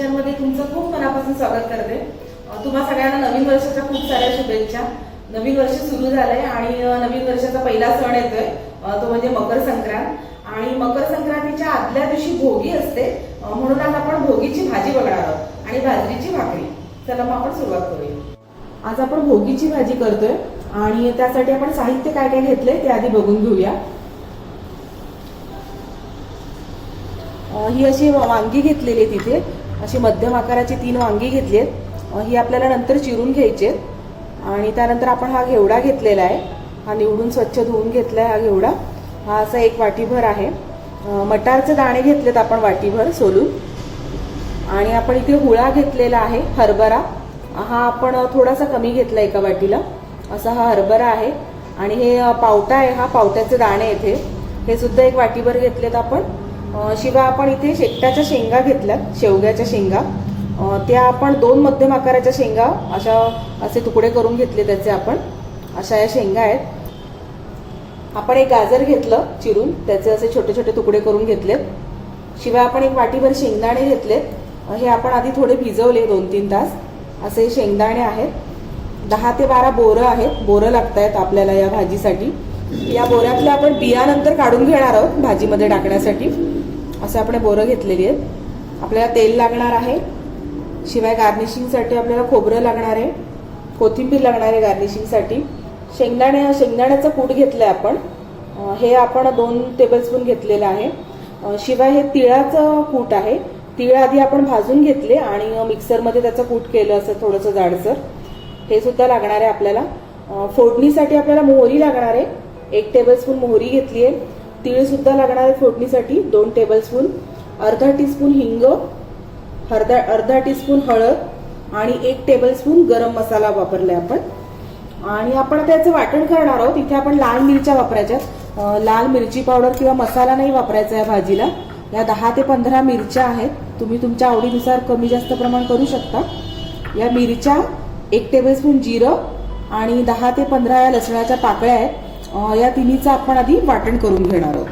किचनमध्ये तुमचं खूप मनापासून स्वागत करते. तुम्हा सगळ्यांना नवीन वर्षाच्या खूप साऱ्या शुभेच्छा. नवीन वर्ष सुरू झालंय आणि नवीन वर्षाचा पहिला सण येतोय. तो म्हणजे मकर संक्रांत. आणि मकर संक्रांतीच्या आदल्या दिवशी भोगी असते. म्हणून आज आपण भोगीची भाजी बघणार आहोत आणि बाजरीची भाकरी. चला मग आपण सुरुवात करूया. आज आपण भोगीची भाजी करतोय आणि त्यासाठी आपण साहित्य काय काय घेतलंय ते आधी बघून घेऊया. ही अशी वांगी घेतलेली तिथे. अशी मध्यम आकाराची तीन वांगी घेतली आहेत ही आपल्याला नंतर चिरून घ्यायची आहेत आणि त्यानंतर आपण हा घेवडा घेतलेला आहे. हा निवडून स्वच्छ धुवून घेतला आहे हा घेवडा. हा असा एक वाटीभर आहे. मटारचे दाणे घेतलेत आपण वाटीभर सोलून. आणि आपण इथे हुळा घेतलेला आहे हरभरा. हा आपण थोडासा कमी घेतला एका वाटीला. असा हा हरभरा आहे. आणि हे पावटा आहे. हा पावट्याचे दाणे येथे. हे सुद्धा एक वाटीभर घेतलेत आपण. शिवाय आपण इथे शेकट्याच्या शेंगा घेतल्यात शेवग्याच्या शेंगा. त्या आपण दोन मध्यम आकाराच्या शेंगा अशा असे तुकडे करून घेतले त्याचे आपण. अशा या शेंगा आहेत. आपण एक गाजर घेतलं चिरून त्याचे असे छोटे छोटे तुकडे करून घेतलेत. शिवाय आपण एक वाटीभर शेंगदाणे घेतलेत. हे आपण आधी थोडे भिजवले दोन तीन तास. असे शेंगदाणे आहेत. दहा ते बारा बोरं आहेत. बोरं लागत आहेत आपल्याला या भाजीसाठी. या बोऱ्यातल्या आपण बियानंतर काढून घेणार आहोत भाजीमध्ये टाकण्यासाठी. असं आपण बोरं घेतलेली आहेत. आपल्याला तेल लागणार आहे. शिवाय गार्निशिंगसाठी आपल्याला खोबरं लागणार आहे. कोथिंबीर लागणार आहे गार्निशिंगसाठी शेंगदाणे शेंगदाण्याचं कूट घेतलं आहे आपण हे आपण दोन टेबलस्पून घेतलेलं आहे. शिवाय हे तिळाचं कूट आहे. तिळ आधी आपण भाजून घेतले आणि मिक्सरमध्ये त्याचं कूट केलं असं थोडंसं जाडसर. हे सुद्धा लागणार आहे आपल्याला. फोडणीसाठी आपल्याला मोहरी लागणार आहे. एक टेबलस्पून मोहरी घेतली आहे तिळसुद्धा लागणार आहे फोडणीसाठी दोन टेबलस्पून अर्धा टीस्पून हिंग अर्धा अर्धा टीस्पून हळद आणि एक टेबलस्पून गरम मसाला वापरलाय आपण. आणि आपण त्याचं वाटण करणार आहोत. इथे आपण लाल मिरच्या वापरायच्या. लाल मिरची पावडर किंवा मसाला नाही वापरायचा या भाजीला. या दहा ते पंधरा मिरच्या आहेत. तुम्ही तुमच्या आवडीनुसार कमी जास्त प्रमाण करू शकता. या मिरच्या एक टेबलस्पून जिरं आणि दहा ते पंधरा या लसणाच्या पाकळ्या आहेत. या तिन्हीचं आपण आधी वाटण करून घेणार आहोत.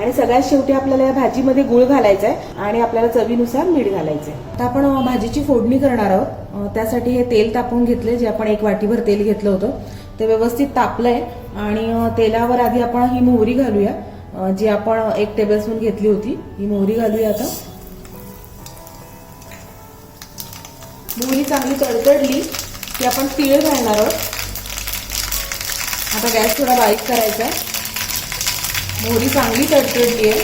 आणि सगळ्यात शेवटी आपल्याला या भाजीमध्ये गुळ घालायचा आहे आणि आपल्याला चवीनुसार मीठ घालायचं आहे तर आपण भाजीची फोडणी करणार आहोत. त्यासाठी हे तेल तापवून घेतले जे आपण एक वाटीभर तेल घेतलं होतं. ते व्यवस्थित तापलंय आणि तेलावर आधी आपण ही मोहरी घालूया. जी आपण एक टेबलस्पून घेतली होती. ही मोहरी घालूया आता. मोहरी चांगली तडतडली की आपण तीळ घालणार आहोत. आता गॅस थोडा बारीक करायचा आहे मोहरी चांगली तडतडली आहे.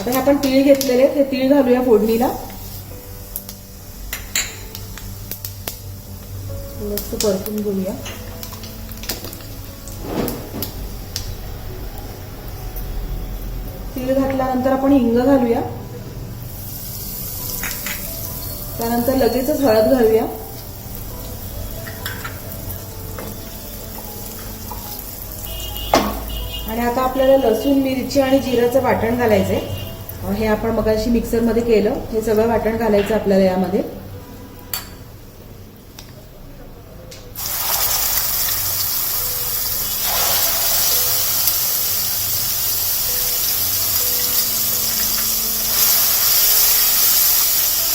आता हे आपण तीळ घेतलेले ते हे तीळ घालूया फोडणीला. मस्त परतून घेऊया. तीळ घातल्यानंतर आपण हिंग घालूया. त्यानंतर लगेचच हळद घालूया. आणि आता आपल्याला लसूण मिरची आणि जिऱ्याचं वाटण घालायचं आहे हे आपण मगाशी मिक्सरमध्ये केलं. हे सगळं वाटण घालायचं आपल्याला यामध्ये.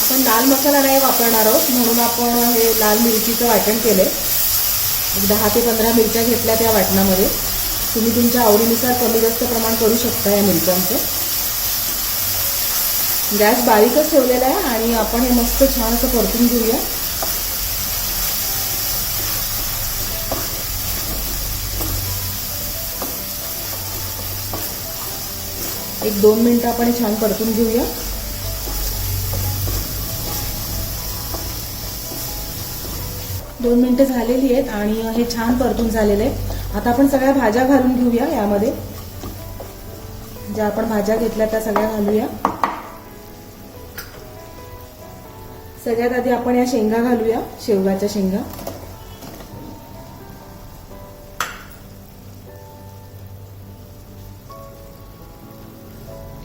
आपण लाल मसाला नाही वापरणार आहोत म्हणून आपण हे लाल मिरचीचं वाटण केलं एक दहा ते पंधरा मिरच्या घेतल्या त्या वाटणामध्ये. तुम्ही तुमच्या आवडीनुसार कमी जास्त प्रमाण करू शकता या मिरच्यांचं. गॅस बारीकच ठेवलेला आहे आणि आपण हे मस्त छान असं परतून घेऊया. एक दोन मिनटं आपण हे छान परतून घेऊया. दोन मिनिटं झालेली आहेत आणि हे छान परतून झालेलं आहे. आता आपण सगळ्या भाज्या घालून घेऊया यामध्ये. ज्या आपण भाज्या घेतल्या त्या सगळ्या घालूया. सगळ्यात आधी आपण या शेंगा घालूया शेवगाच्या शेंगा.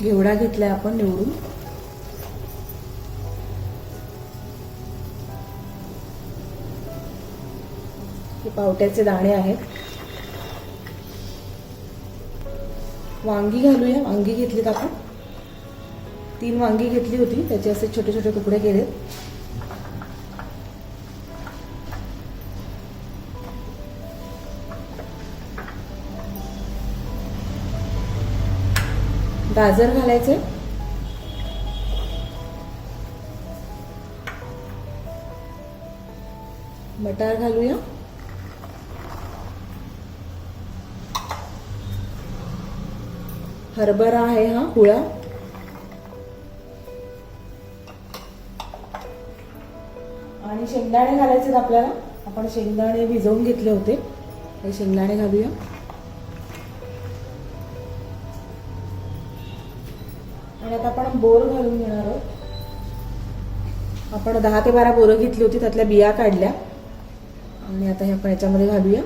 घेवडा घेतलाय आपण निवडून. हे पावट्याचे दाणे आहेत. वांगी घालूया. वांगी घेतलीत आपण. तीन वांगी घेतली होती. त्याचे असे छोटे छोटे तुकडे केलेत. गाजर घालायचे. मटार घालूया. हरभरा आहे हा हुळा. आणि शेंगदाणे घालायचे आपल्याला. आपण शेंगदाणे भिजवून घेतले होते. हे शेंगदाणे घालूया. आणि आता आपण बोर घालून घेणार आहोत. आपण दहा ते बारा बोरं घेतली होती त्यातल्या बिया काढल्या. आणि आता हे आपण याच्यामध्ये घालूया.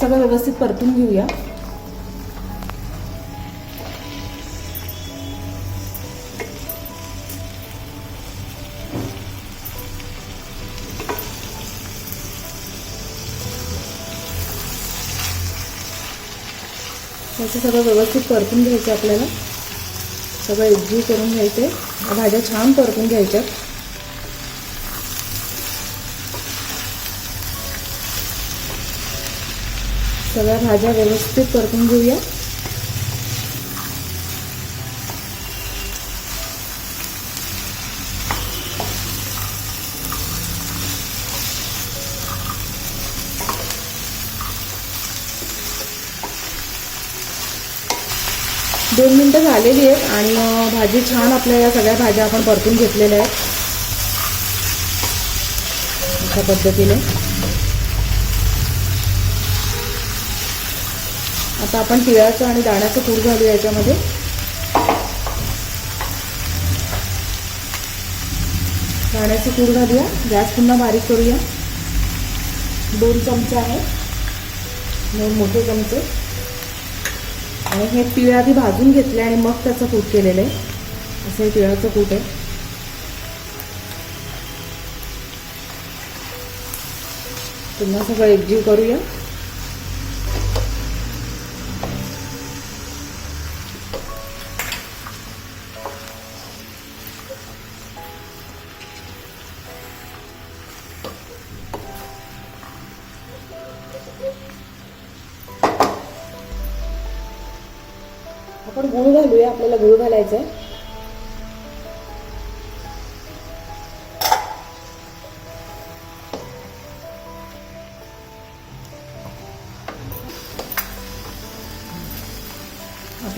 सगळं व्यवस्थित परतून घेऊया. त्याचं सगळं व्यवस्थित परतून घ्यायचं आपल्याला. सगळं एकजीव करून घ्यायचे भाज्या छान परतून घ्यायच्यात. सगळ्या भाज्या व्यवस्थित परतून घेऊया. दोन मिनटं झालेली आहेत आणि भाजी छान आपल्या या सगळ्या भाज्या आपण परतून घेतलेल्या आहेत. अशा पद्धतीने. आता आपण तिळाचं आणि दाण्याचं कूट घालूया याच्यामध्ये. दाण्याचं कूट घालूया. गॅस पुन्हा बारीक करूया. दोन चमचे आहेत. दोन मोठे चमचे. आणि हे तिळ आधी भाजून घेतले आणि मग त्याचं कूट केलेलं आहे. असं हे तिळाचं कूट आहे. पुन्हा सगळं एकजीव करूया.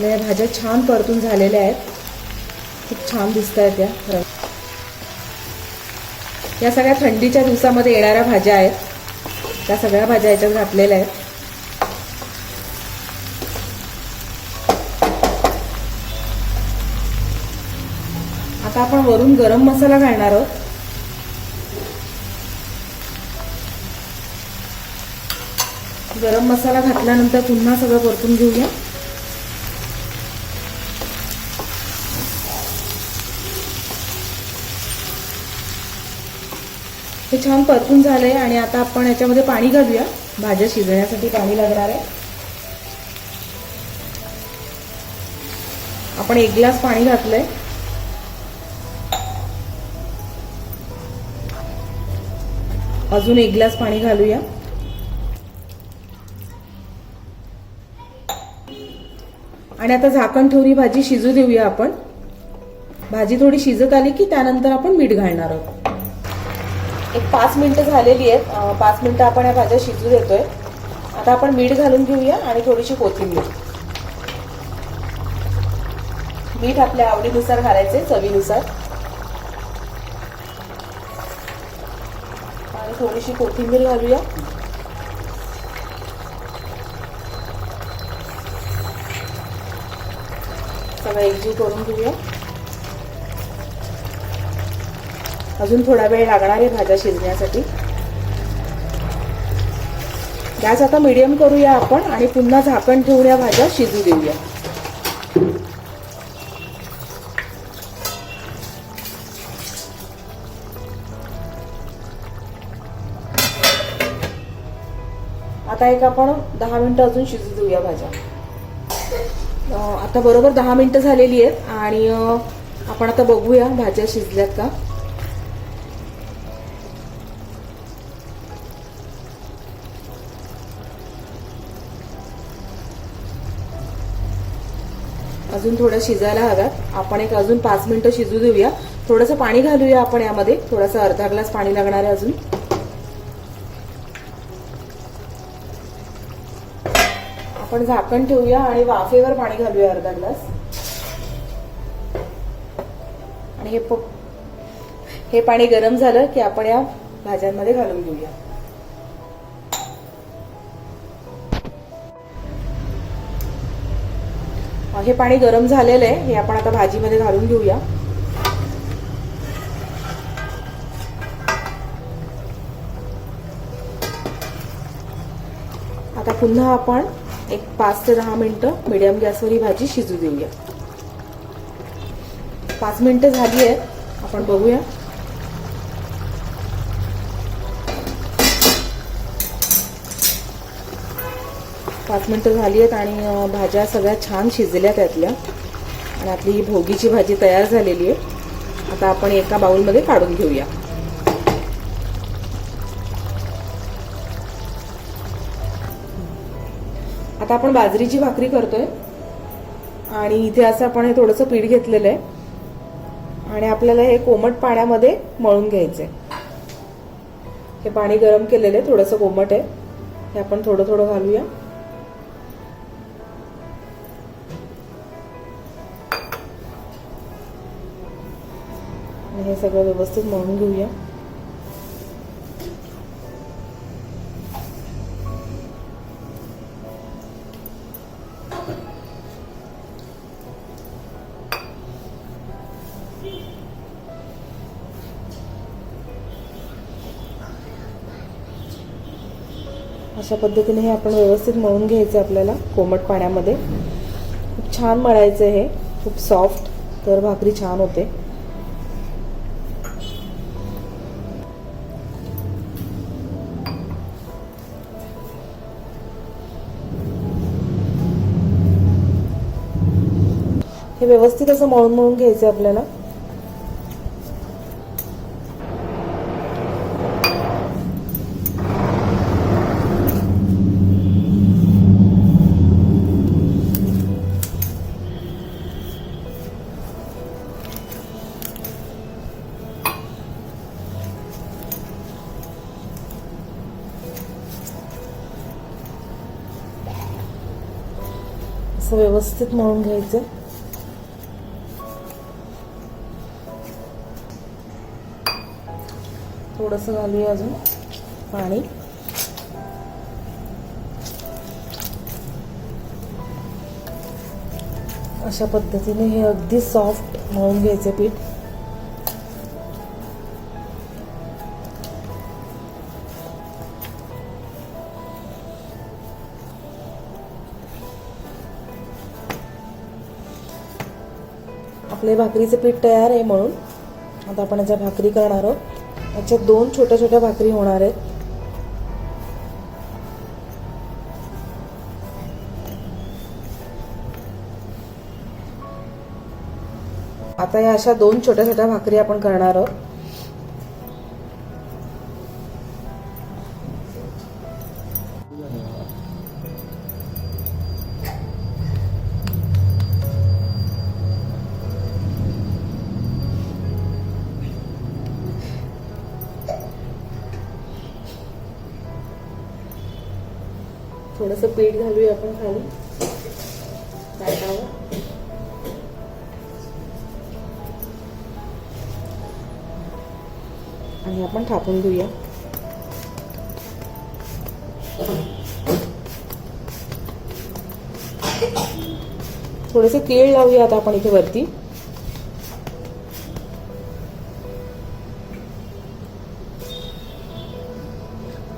आपल्या या भाज्या छान परतून झालेल्या आहेत. खूप छान दिसत आहेत त्या या सगळ्या थंडीच्या दिवसामध्ये येणाऱ्या भाज्या आहेत. त्या सगळ्या भाज्या याच्यात घातलेल्या आहेत. आता आपण वरून गरम मसाला घालणार आहोत. गरम मसाला घातल्यानंतर पुन्हा सगळं परतून घेऊया. हे छान परतून झालंय आणि आता आपण याच्यामध्ये पाणी घालूया. भाज्या शिजण्यासाठी पाणी लागणार आहे. आपण एक ग्लास पाणी घातलंय. अजून एक ग्लास पाणी घालूया. आणि आता झाकण ठेवून भाजी शिजू देऊया आपण. भाजी थोडी शिजत आली की त्यानंतर आपण मीठ घालणार आहोत. एक पाच मिनटं झालेली आहेत. पाच मिनटं आपण या भाज्या शिजू देतोय. आता आपण मीठ घालून घेऊया आणि थोडीशी कोथिंबीर. मीठ आपल्या आवडीनुसार घालायचे चवीनुसार. आणि थोडीशी कोथिंबीर घालूया. सगळं एकजीव करून घेऊया. अजून थोडा वेळ लागणार आहे भाज्या शिजण्यासाठी. गॅस आता मिडियम करूया आपण आणि पुन्हा झाकण ठेवून या भाज्या शिजू देऊया. आता एक आपण दहा मिनटं अजून शिजू देऊया भाज्या. आता बरोबर दहा मिनटं झालेली आहेत आणि आपण आता बघूया भाज्या शिजल्यात का. अजून थोड्या शिजायला हव्यात. आपण एक अजून पाच मिनिटं शिजू देऊया. थोडंसं पाणी घालूया आपण यामध्ये. थोडंसं अर्धा ग्लास पाणी लागणार आहे अजून. आपण झाकण ठेवूया आणि वाफेवर पाणी घालूया अर्धा ग्लास. आणि हे प- हे पाणी गरम झालं की आपण या भाज्यांमध्ये घालून घेऊया. हे पाणी गरम झालेलं आहे. हे आपण आता भाजीमध्ये घालून घेऊया. आता पुन्हा आपण एक पाच ते दहा मिनटं मिडियम गॅसवर ही भाजी शिजू देऊया. पाच मिनिटं झाली आहेत. आपण बघूया. पाच मिनटं झाली आहेत आणि भाज्या सगळ्या छान शिजल्या त्यातल्या. आणि आपली ही भोगीची भाजी तयार झालेली आहे. आता आपण एका बाऊलमध्ये काढून घेऊया. आता आपण बाजरीची भाकरी करतोय. आणि इथे असं आपण हे थोडंसं पीठ घेतलेलं आहे. आणि आपल्याला हे कोमट पाण्यामध्ये मळून घ्यायचंय. हे पाणी गरम केलेलं आहे थोडंसं कोमट आहे. हे आपण थोडं थोडं घालूया. आणि हे सगळं व्यवस्थित मळून घेऊया. अशा पद्धतीने हे आपण व्यवस्थित मळून घ्यायचं आपल्याला कोमट पाण्यामध्ये. खूप छान मळायचं हे. खूप सॉफ्ट तर भाकरी छान होते. हे व्यवस्थित असं मळून मळून घ्यायचं आपल्याला. असं व्यवस्थित मळून घ्यायचं. थोडंसं घालूया अजून पाणी. अशा पद्धतीने हे अगदी सॉफ्ट मळून घ्यायचे पीठ. आपले भाकरीचे पीठ तयार आहे म्हणून. आता आपण याच्या भाकरी करणार आहोत. अच्छा दोन छोट्या छोट्या भाकरी होणार आहेत. आता या अशा दोन छोट्या छोट्या भाकरी आपण करणार आहोत. थोडंसं पीठ घालूया आपण खाली. ताटावर आणि आपण थापून घेऊया. थोडंसं केळ लावूया आता आपण इथे वरती.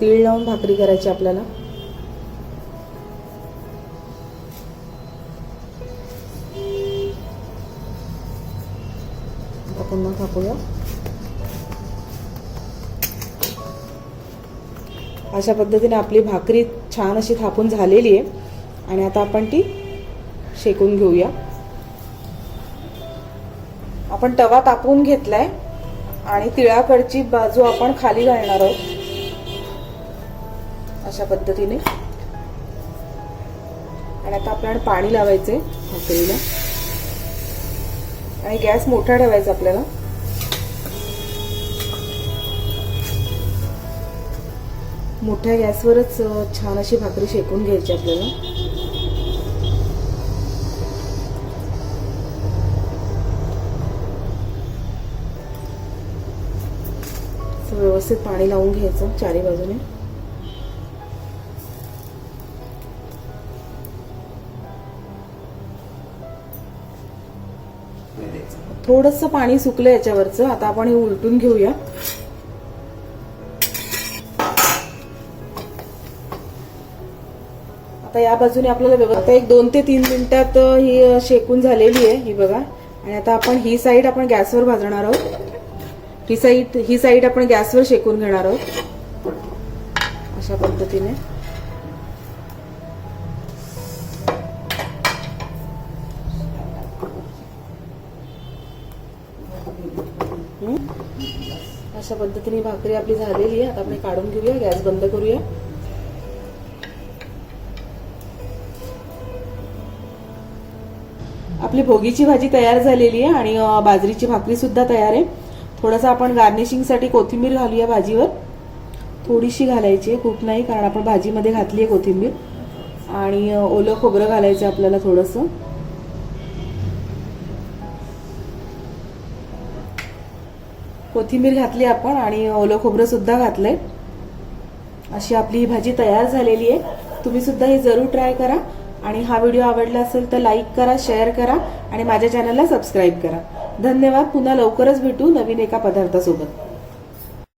तीळ लावून भाकरी करायची आपल्याला. अशा पद्धतीने आपली भाकरी छान अशी थापून झालेली आहे. आणि आता आपण ती शेकून घेऊया. आपण तवा तापवून घेतलाय आणि तिळाकडची बाजू आपण खाली घालणार आहोत. अशा पद्धतीने. आणि आता आपल्याला पाणी लावायचंय भाकरीला. आणि गॅस मोठा ठेवायचा आपल्याला. मोठ्या गॅसवरच छान अशी भाकरी शेकून घ्यायची आपल्याला. व्यवस्थित पाणी लावून घ्यायचं चारी बाजूने. थोडस पाणी सुकलं याच्यावरचं. आता आपण हे उलटून घेऊया. आता या बाजूने आपल्याला व्यवस्थित एक दोन ते तीन मिनिटात ही शेकून झालेली आहे ही बघा. आणि आता आपण ही साईड आपण गॅसवर भाजणार आहोत. ही साईड ही साईड आपण गॅसवर शेकून घेणार आहोत. अशा पद्धतीने. अशा पद्धतीने भाकरी आपली झालेली आहे. आता आपण काढून घेऊया गॅस बंद करूया. आपली भोगीची भाजी तयार झालेली आहे आणि बाजरीची भाकरी सुद्धा तयार आहे. थोडंसं आपण गार्निशिंगसाठी कोथिंबीर घालूया भाजीवर. थोडीशी घालायची आहे खूप नाही कारण आपण भाजीमध्ये घातली आहे कोथिंबीर. आणि ओलं खोबरं घालायचं आहे आपल्याला थोडंसं. कोथिंबीर घातली आपण आणि ओलं खोबरं सुद्धा घातलंय. अशी आपली ही भाजी तयार झालेली आहे. तुम्ही सुद्धा ही जरूर ट्राय करा. आणि हा व्हिडिओ आवडला असेल तर लाईक करा शेअर करा आणि माझ्या चॅनलला सबस्क्राईब करा. धन्यवाद. पुन्हा लवकरच भेटू नवीन एका पदार्थासोबत.